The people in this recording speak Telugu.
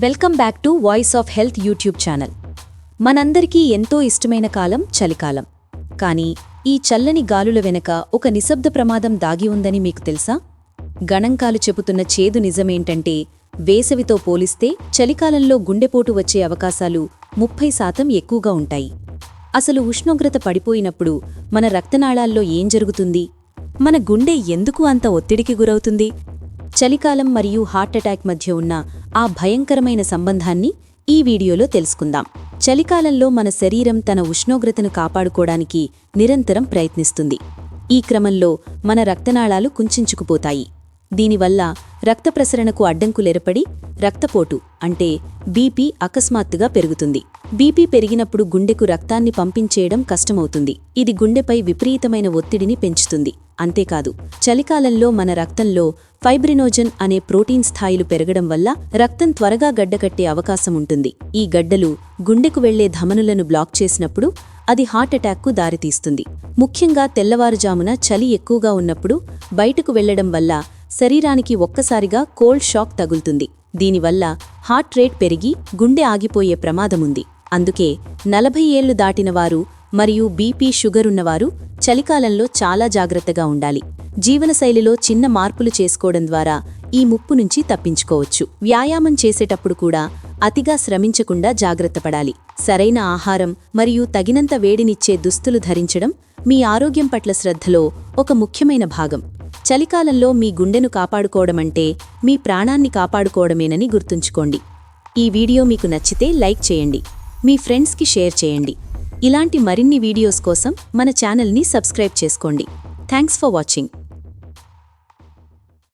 Welcome back to voice of health YouTube channel. మనందరికీ ఎంతో ఇష్టమైన కాలం చలికాలం. కానీ ఈ చల్లని గాలుల వెనక ఒక నిశ్శబ్ద ప్రమాదం దాగి ఉందని మీకు తెలుసా? గణంకాలు చెబుతున్న చేదు నిజమేంటంటే వేసవితో పోలిస్తే చలికాలంలో గుండెపోటు వచ్చే అవకాశాలు ముప్పై శాతం ఎక్కువగా ఉంటాయి. అసలు ఉష్ణోగ్రత పడిపోయినప్పుడు మన రక్తనాళాల్లో ఏం జరుగుతుంది? మన గుండె ఎందుకు అంత ఒత్తిడికి గురవుతుంది? చలికాలం మరియు హార్ట్ అటాక్ మధ్య ఉన్న ఆ భయంకరమైన సంబంధాన్ని ఈ వీడియోలో తెలుసుకుందాం. చలికాలంలో మన శరీరం తన ఉష్ణోగ్రతను కాపాడుకోవడానికి నిరంతరం ప్రయత్నిస్తుంది. ఈ క్రమంలో మన రక్తనాళాలు కుంచుకుపోతాయి. దీనివల్ల రక్త ప్రసరణకు అడ్డంకులేర్పడి రక్తపోటు అంటే బీపీ అకస్మాత్తుగా పెరుగుతుంది. బీపీ పెరిగినప్పుడు గుండెకు రక్తాన్ని పంపించేయడం కష్టమవుతుంది. ఇది గుండెపై విపరీతమైన ఒత్తిడిని పెంచుతుంది. అంతేకాదు చలికాలంలో మన రక్తంలో ఫైబ్రినోజన్ అనే ప్రోటీన్ స్థాయిలు పెరగడం వల్ల రక్తం త్వరగా గడ్డకట్టే అవకాశం ఉంటుంది. ఈ గడ్డలు గుండెకు వెళ్ళే ధమనులను బ్లాక్ చేసినప్పుడు అది హార్ట్ అటాక్కు దారితీస్తుంది. ముఖ్యంగా తెల్లవారుజామున చలి ఎక్కువగా ఉన్నప్పుడు బయటకు వెళ్ళడం వల్ల శరీరానికి ఒక్కసారిగా కోల్డ్ షాక్ తగులుతుంది. దీనివల్ల హార్ట్ రేట్ పెరిగి గుండె ఆగిపోయే ప్రమాదముంది. అందుకే నలభై ఏళ్ళు దాటిన వారు మరియు బీపీ షుగర్ ఉన్నవారు చలికాలంలో చాలా జాగ్రత్తగా ఉండాలి. జీవనశైలిలో చిన్న మార్పులు చేసుకోవడం ద్వారా ఈ ముప్పు నుంచి తప్పించుకోవచ్చు. వ్యాయామం చేసేటప్పుడు కూడా అతిగా శ్రమించకుండా జాగ్రత్తపడాలి సరైన ఆహారం మరియు తగినంత వేడినిచ్చే దుస్తులు ధరించడం మీ ఆరోగ్యం పట్ల శ్రద్ధలో ఒక ముఖ్యమైన భాగం. చలికాలంలో మీ గుండెను కాపాడుకోవడమంటే మీ ప్రాణాన్ని కాపాడుకోవడమేనని గుర్తుంచుకోండి. ఈ వీడియో మీకు నచ్చితే లైక్ చేయండి. మీ ఫ్రెండ్స్కి షేర్ చేయండి. ఇలాంటి మరిన్ని వీడియోస్ కోసం మన ఛానల్ని సబ్స్క్రైబ్ చేసుకోండి. Thanks for watching.